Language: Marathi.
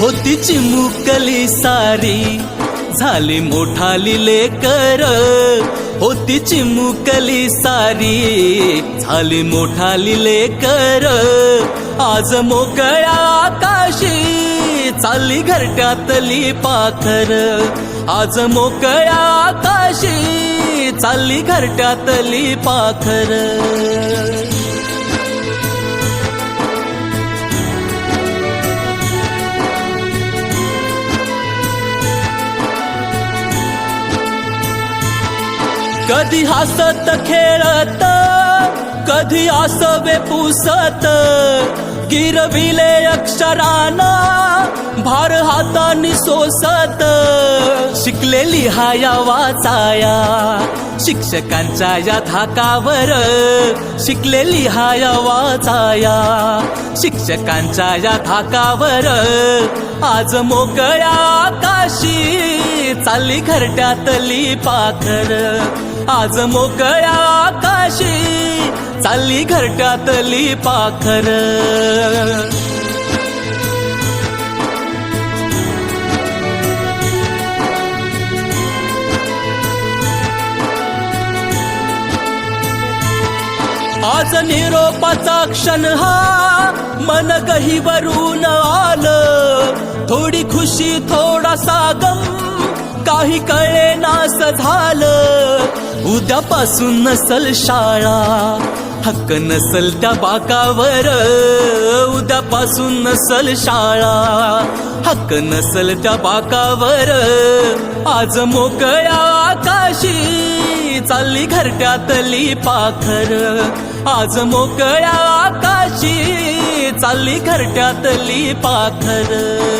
होती चिमुकली सारी झाली मोठाली लेकर. होती चिमुकली सारी झाली मोठाली लेकर. आज मोकळ्या आकाशी चालली घरट्यातली पाखर आज मोकळ्या आकाशी चालली घरट्यातली पाखर कधी हसत खेळत कधी आसवे पुसत गिरविले अक्षराना भार हातानी सोसत. शिकलेली हाया वाचाया शिक्षकांच्या या धाकावर शिकलेली हाया वाचाया. शिक्षकांच्या या धाकावर आज मोकळ्या आकाशी चालली घरट्यातली पाखर. आज मोकळ्या आकाशी चालली घरट्यातली पाखर. आज निरोपाचा क्षण हा. मन गहीवरून आलं. थोडी खुशी थोडासा गम. काही कळे नास झालं उद्यापासून नसल शाळा. हक्क नसल त्या बाकावर. उद्यापासून नसल शाळा. हक्क नसल त्या बाकावर. आज मोकळ्या आकाशी चालली घरट्यातली पाखर. आज मोकळ्या आकाशी चालली घरट्यातली पाथर.